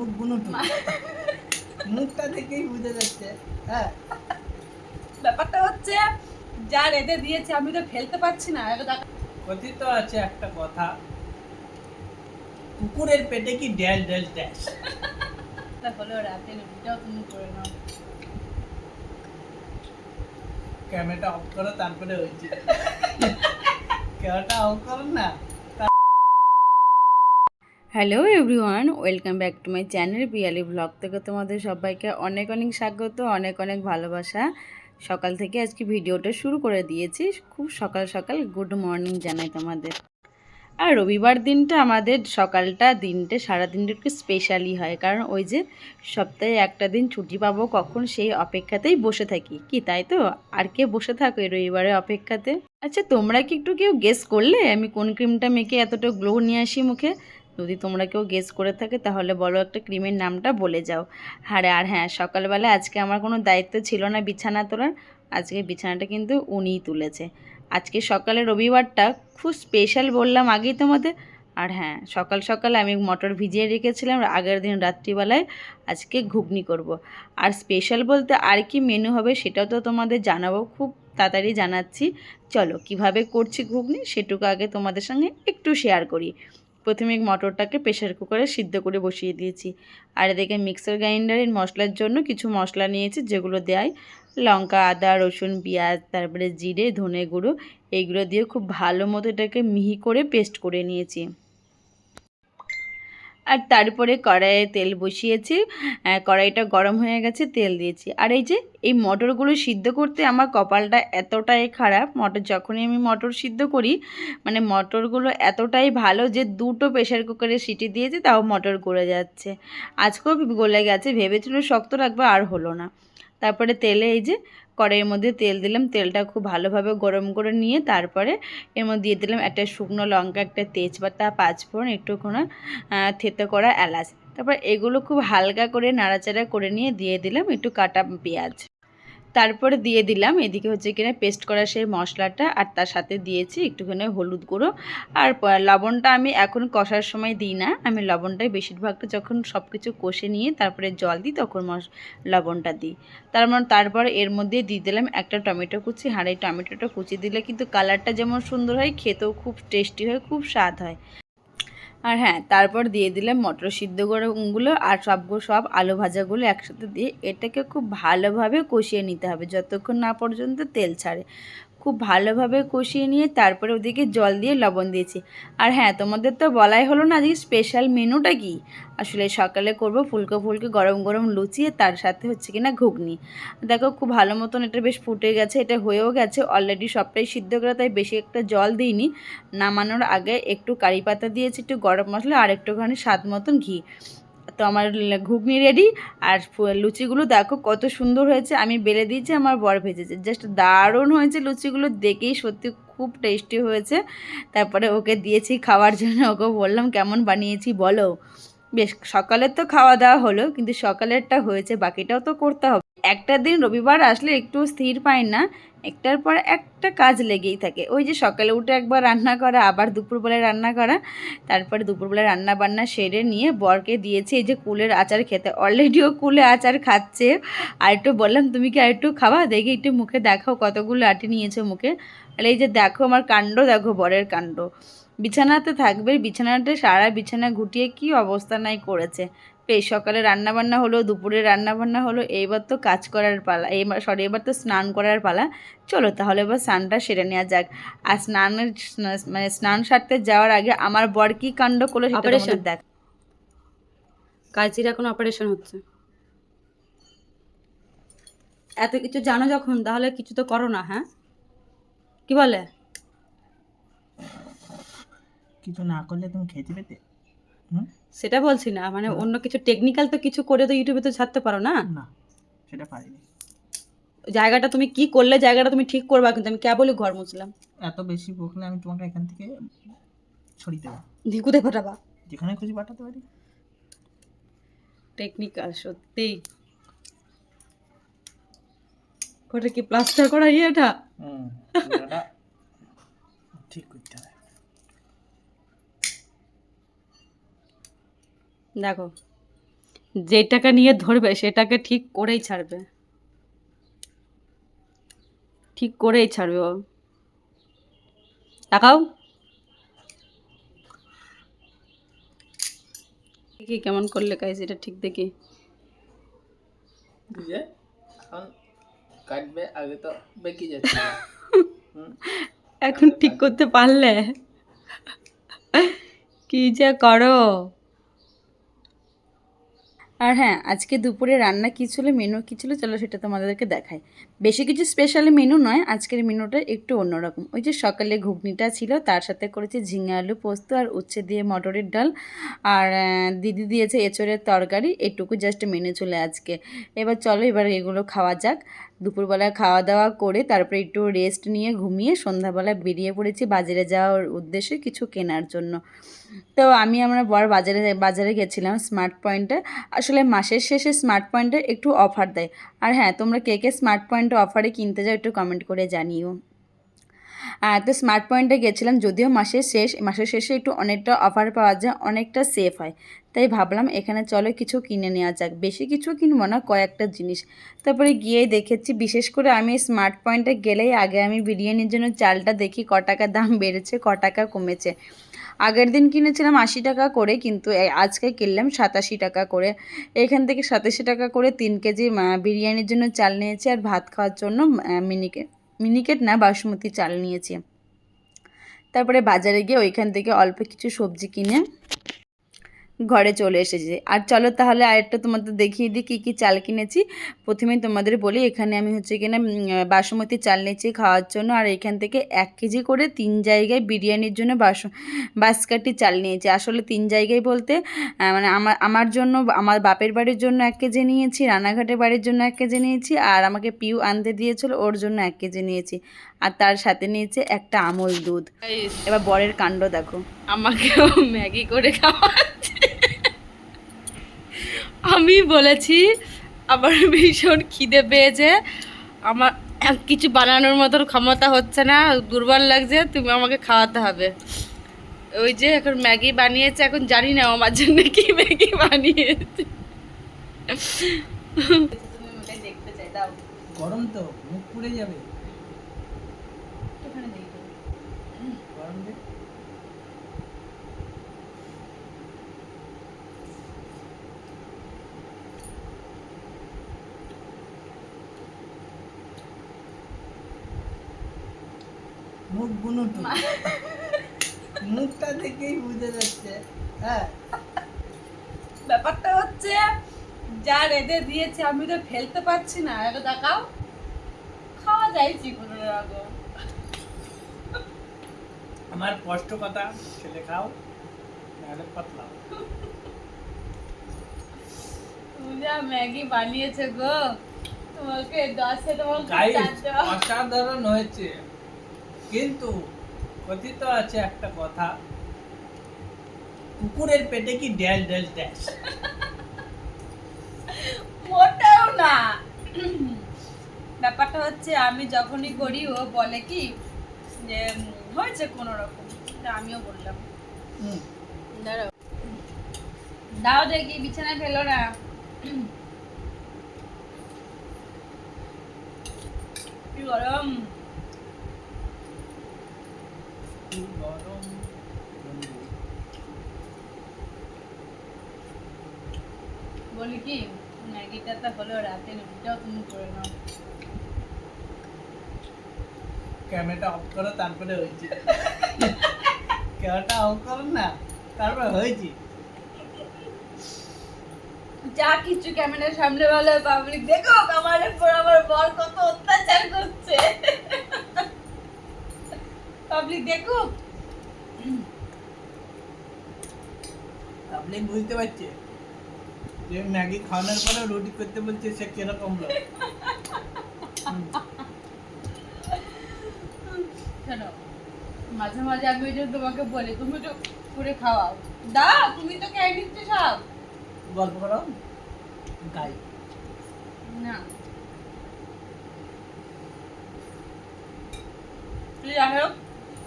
মুখ বুনুটু মুখটা দেখেই বুঝে যাচ্ছে। হ্যাঁ। ব্যাপারটা হচ্ছে যা রেঁধে দিয়েছে আমি তো ফেলতে পারছি না। কথিত আছে একটা কথা কুকুরের পেটে কি ড্যাল ড্যাল ড্যাশ? হলো রাতে রুটিটাও তুমি করে নাও। ক্যামেরাটা অফ করো তারপরে হয়েছে। ক্যামেরাটা অফ করো না। Hello everyone, welcome back to my channel Piyali blog থেকে তোমাদের সবাইকে অনেক অনেক স্বাগত, অনেক অনেক ভালোবাসা। সকাল থেকে আজকে ভিডিওটা শুরু করে দিয়েছি। খুব সকাল সকাল গুড মর্নিং জানাই তোমাদের। আর রবিবার দিনটা আমাদের সকালটা দিনটা সারা দিনটা একটু স্পেশালি হয়, কারণ ওই যে সপ্তাহে একটা দিন ছুটি পাবো কখন সেই অপেক্ষাতেই বসে থাকি। কি তাই তো? আর কে বসে থাকো এই রবিবারের অপেক্ষাতে? আচ্ছা তোমরা কি একটু কেউ গেস করলে? আমি কোন ক্রিমটা মেখে এতটা গ্লো নিয়ে আসি মুখে? যদি তোমরা কেউ গেস করে থাকে, তাহলে বলো একটা ক্রিমের নামটা বলে যাও। আরে, আর হ্যাঁ সকালবেলা আজকে আমার কোনো দায়িত্ব ছিল না বিছানা তোলার। আজকে বিছানাটা কিন্তু উনিই তুলেছে। আজকে সকালে রবিবারটা খুব স্পেশাল বললাম আগেই তোমাদের। আর হ্যাঁ সকাল সকাল আমি মটর ভিজিয়ে রেখেছিলাম, আগের দিন রাত্রিবেলায় আজকে ঘুগনি করব। আর স্পেশাল বলতে আর কি মেনু হবে সেটাও তো তোমাদের জানাব, খুব তাড়াতাড়ি জানাচ্ছি। চলো, কীভাবে করছি ঘুগনি সেটুকু আগে তোমাদের সঙ্গে একটু শেয়ার করি। প্রথমে মটরটাকে প্রেশার কুকারে সিদ্ধ করে বসিয়ে দিয়েছি। আর এদিকে মিক্সার গ্রাইন্ডারের মশলার জন্য কিছু মশলা নিয়েছি, যেগুলো দেয় লঙ্কা, আদা, রসুন, পেঁয়াজ, তারপরে জিরে, ধনে গুঁড়ো, এইগুলো দিয়ে খুব ভালো মতো এটাকে মিহি করে পেস্ট করে নিয়েছি। আর তারপরে কড়াইয়ে তেল বসিয়েছি। কড়াইটা গরম হয়ে গেছে, তেল দিয়েছি। আর এই যে, এই মটরগুলো সিদ্ধ করতে আমার কপালটা এতটাই খারাপ। মটর, যখনই আমি মটর সিদ্ধ করি মানে মটরগুলো এতটাই ভালো যে, দুটো প্রেশার কুকারে সিটি দিয়েছি, তাও মটর গলে যাচ্ছে। আজকেও গলে গেছে, ভেবেছিল শক্ত রাখব, আর হলো না। তারপরে তেলে এই যে কড়াইয়ের মধ্যে তেল দিলাম। তেলটা খুব ভালোভাবে গরম করে নিয়ে তারপরে এর মধ্যে দিয়ে দিলাম একটা শুকনো লঙ্কা, একটা তেজপাতা, পাঁচফোড়ন, একটুখানি থেতে থেতো করা এলাচ। তারপর এগুলো খুব হালকা করে, নাড়াচাড়া করে নিয়ে দিয়ে দিলাম একটু কাটা পেঁয়াজ। তারপরে দিয়ে দিলাম। এদিকে হচ্ছে কিনা পেস্ট করা সেই মশলাটা আর তার সাথে দিয়েছি একটুখানি হলুদ গুঁড়ো। আর লবণটা আমি এখন কষার সময় দিই না। আমি লবণটাই বেশিরভাগটা যখন সব কিছু কষে নিয়ে তারপরে জল দিই তখন লবণটা দিই। তার মানে তারপর এর মধ্যে দিয়ে দিলাম একটা টমেটো কুচি। আর টমেটোটা কুচি দিলে কিন্তু কালারটা যেমন সুন্দর হয়, খেতেও খুব টেস্টি হয়, খুব স্বাদ হয়। আর হ্যাঁ তারপর দিয়ে দিলাম মটর সিদ্ধ গরমগুলো আর সবগুলো সব আলু ভাজাগুলো একসাথে দিয়ে এটাকে খুব ভালোভাবে কষিয়ে নিতে হবে। যতক্ষণ না পর্যন্ত তেল ছাড়ে। খুব ভালোভাবে কষিয়ে নিয়ে তারপরে ওদিকে জল দিয়ে লবণ দিয়েছি। আর হ্যাঁ তোমাদের তো বলাই হলো না আজকে স্পেশাল মেনুটা কি? আসলে সকালে করব ফুলকো ফুলকো গরম গরম লুচি তার সাথে হচ্ছে কিনা ঘুগনি। দেখো খুব ভালো মতন এটা বেশ ফুটে গেছে, এটা হয়েও গেছে। অলরেডি সবটাই সিদ্ধ করে, তাই বেশি একটা জল দিইনি। নামানোর আগে একটু কারি পাতা দিয়েছি, একটু গরম মশলা আর একটুখানি স্বাদ মতন ঘি। তো আমার ঘুগনি রেডি আর লুচিগুলো দেখো কত সুন্দর হয়েছে। আমি বেলে দিয়েছি, আমার বর ভেজেছে। জাস্ট দারুণ হয়েছে লুচিগুলো, দেখেই সত্যি খুব টেস্টি হয়েছে। তারপরে ওকে দিয়েছি খাওয়ার জন্য, ওকে বললাম, কেমন বানিয়েছি বলো? বেশ, সকালের তো খাওয়া দাওয়া হলো, কিন্তু সকালেরটা হয়েছে, বাকিটাও তো করতে হবে। একটা দিন রবিবার আসলে একটু স্থির পাই না একটার পর একটা কাজ লেগেই থাকে। ওই যে সকালে উঠে একবার রান্না করা, আবার দুপুরবেলায় রান্না করা, তারপরে দুপুরবেলায় রান্না বান্না সেরে নিয়ে বরকে দিয়েছি। এই যে কুলের আচার খেতে অলরেডি ও কুলে আচার খাচ্ছে। আর একটু বললাম, তুমি কি আর একটু খাওয়া দেখি একটু মুখে দেখাও, কতগুলো আটি নিয়েছে মুখে? আর এই যে দেখো আমার কাণ্ড, দেখো বরের কাণ্ড। বিছানাতে থাকবে, বিছানাটা সারা বিছানা ঘুটিয়ে কি অবস্থা নাই করেছে? বেশ সকালে রান্নাবান্না হলো দুপুরে রান্নাবান্না হলো এইবার তো কাজ করার পালা এইবার সরি এবার তো স্নান করার পালা। চলো তাহলে এবার স্নানটা সেরে নেওয়া যাক। আর স্নানের মানে স্নান সারতে যাওয়ার আগে আমার বর কি কাণ্ড করল সেটা দেখ কাজির এখন অপারেশন হচ্ছে। এত কিছু জানো যখন তাহলে কিছু তো করো না হ্যাঁ? কি বলে? কিছু না করলে তুমি খেতে পেতে সেটা বলছি না মানে অন্য কিছু টেকনিক্যাল তো কিছু করে তো ইউটিউবে তো ছাড়তে পারো না? না সেটা পারিনি। জায়গাটা তুমি কি করলে জায়গাটা তুমি ঠিক করবা কিন্তু আমি কে কেবলই ঘর মুছলাম। এত বেশি বকলে আমি তোমাকে এখান থেকে ছড়িয়ে দেবো। ধিকুতে ফাটাবা যেখানে খুশি পাঠাতে পারি। টেকনিক্যাল সত্যি। ওটা কি প্লাস্টার করা ইয়েটা? হুম ঠিক করতে হবে। দেখো যেটাকে নিয়ে ধরবে সেটাকে ঠিক করেই ছাড়বে। ঠিক করেই ছাড়বে ও। তাকাও দেখি কেমন করলে কাজ এটা ঠিক দেখি। কাটবে আগে তো বেঁকে যাচ্ছে। এখন ঠিক করতে পারলে। কি যে করো। আর হ্যাঁ আজকে দুপুরে রান্না কী ছিল মেনু কী ছিল, চলো সেটা তোমাদেরকে দেখাই। বেশি কিছু স্পেশাল মেনু নয়, আজকের মেনুটা একটু অন্যরকম। ওই যে সকালে ঘুগনিটা ছিল, তার সাথে করেছে ঝিঙে আলু পোস্ত আর উচ্ছে দিয়ে মটরের ডাল। আর দিদি দিয়েছে এঁচড়ের তরকারি, এটুকু জাস্ট মেনু চলে আজকে। এবার চলো এবার এগুলো খাওয়া যাক। দুপুরবেলা খাওয়া দাওয়া করে তারপরে একটু রেস্ট নিয়ে ঘুমিয়ে সন্ধ্যাবেলা বেরিয়ে পড়েছি বাজারে যাওয়ার উদ্দেশ্যে কিছু কেনার জন্য। তো আমি আমরা বর বাজারে বাজারে গেছিলাম স্মার্ট পয়েন্টে আসলে মাসের শেষে স্মার্ট পয়েন্টে একটু অফার দেয়। আর হ্যাঁ তোমরা কে কে স্মার্ট পয়েন্টে অফারে কিনতে যাও একটু কমেন্ট করে জানিও। তো স্মার্ট পয়েন্টে গেছিলাম যদিও মাসের শেষ মাসের শেষে একটু অনেকটা অফার পাওয়া যায় অনেকটা সেফ হয়। তাই ভাবলাম এখানে চলো কিছু কিনে নেওয়া যাক। বেশি কিছু কিনবো না কয়েকটা জিনিস। তারপরে গিয়েই দেখেছি বিশেষ করে আমি স্মার্ট পয়েন্টে গেলেই আগে আমি বিরিয়ানির জন্য চালটা দেখি ক টাকা দাম বেড়েছে ক টাকা কমেছে। আগের দিন কিনেছিলাম আশি টাকা করে কিন্তু আজকে কিনলাম সাতাশি টাকা করে। এখান থেকে সাতাশি টাকা করে তিন কেজি বিরিয়ানির জন্য চাল নিয়েছি আর ভাত খাওয়ার জন্য আহ, মিনিকেট না বাসমতি চাল নিয়েছি। তারপরে বাজারে গিয়ে ওইখান থেকে অল্প কিছু সবজি কিনে ঘরে চলে এসেছে। আর চলো তাহলে আরেকটা তোমাদের দেখিয়ে দিই কী কী চাল কিনেছি। প্রথমে তোমাদের বলি এখানে আমি হচ্ছে কিনা বাসমতি চাল নিয়েছি খাওয়ার জন্য। আর এখান থেকে এক কেজি করে তিন জায়গায় বিরিয়ানির জন্য বাস বাঁশকাঠি চাল নিয়েছি। আসলে তিন জায়গায় বলতে মানে আমার আমার জন্য আমার বাপের বাড়ির জন্য এক কেজি নিয়েছি রানাঘাটের বাড়ির জন্য এক কেজি নিয়েছি আর আমাকে পিউ আনতে দিয়েছিল ওর জন্য এক কেজি নিয়েছি। আর তার সাথে নিয়েছে একটা আমল দুধ। এবার বরের কাণ্ড দেখো। আমাকেও ম্যাগি করে খাওয়াচ্ছে আমি বলেছি, আমার ভীষণ খিদে পেয়েছে। আমার কিছু বানানোর মতন ক্ষমতা হচ্ছে না, দুর্বল লাগছে, তুমি আমাকে খাওয়াতে হবে। ওই যে এখন ম্যাগি বানিয়েছে, এখন জানি না আমার জন্য কি ম্যাগি বানিয়েছে। গরম তো, মুখ পুড়ে যাবে। মুখ বুনুটু মুখটা দেখেই বুঝে যাচ্ছে। হ্যাঁ। ব্যাপারটা হচ্ছে যা রেঁধে দিয়েছে আমি তো ফেলতে পারছি না। এটা দেখাও। খাওয়া যায় চিকুন রাগো আমার কষ্ট কথা ছেলে খাও নাহলে পাতলা যা ম্যাগি বানিয়েছে গো। তোমাকে দশে তোমাকে অসাধারণ হয়েছে। কিন্তু কথিত আছে একটা কথা কুকুরের পেটে কি ড্যাল ড্যাল ড্যাশ? মোটেও না। ব্যাপারটা হচ্ছে আমি যখনই করি ও বলে কি যে হয়েছে কোনো রকম। আমিও বললাম। দাঁড়াও। দাও দেখি বিছানায় ফেলো না। গরম কি গরম বন্ধু। বলি কি ম্যাগিটা তো হলো রাতে রুটিটাও তুমি করে নাও। ক্যামেরাটা অফ করো তারপরে হয়েছে। ক্যামেরাটা অফ করো না তারপরে হয়েছে। যা কিছু ক্যামেরার সামনে ভালো পাবলিক দেখো আমার উপর আমার বর কত অত্যাচার করছে। পাবলিক দেখো। পাবলিক বুঝতে পারছে? যে ম্যাগি খাওয়ানোর পরে রুটি করতে বলছে সে কীরকম লোক? শোনো মাঝে মাঝে আমি ওই তোমাকে বলি তুমি তো করে খাওয়াও। দাও তুমি তো খেয়ে নিচ্ছ সব। গল্প করো। গাই। না। যাই হোক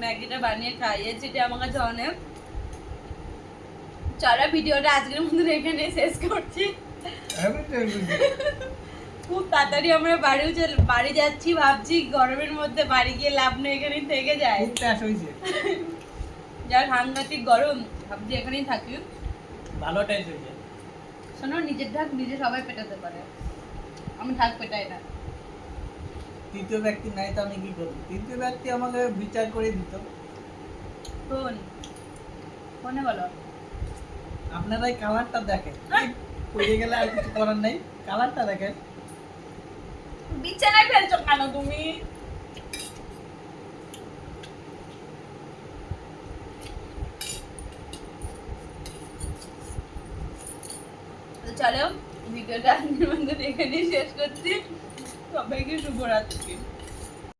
ম্যাগিটা বানিয়ে খাইয়েছি এটা আমার কাছে অনেক চলো ভিডিওটা আজকের মতন এখানে শেষ করছি। হেভি তেল বেশি খুব তাড়াতাড়ি আমরা বাড়িও চল বাড়ি যাচ্ছি ভাবছি গরমের মধ্যে বাড়ি গিয়ে লাভ নেই এখানেই থেকে যায়। যার সাংঘাতিক গরম ভাবছি এখানেই থাকি। ভালো ট্যাস হয়েছে। শোনো নিজের ঢাক নিজে সবাই পেটাতে পারে। আমি ঢাক পেটাই না। তৃতীয় ব্যক্তি নাই তো আমি কি করব? তৃতীয় ব্যক্তি আমাকে বিচার করে দিত। ফোন। ফোনে বলো। আপনারাই কালারটা দেখেন। পড়ে গেলে আর কিছু করার নাই। কালারটা দেখেন। বিছানায় ফেলছো কেন তুমি? চলো ভিডিওটা আজকের মধ্যে এখানেই শেষ করছি। সবাইকে শুভরাত্রি।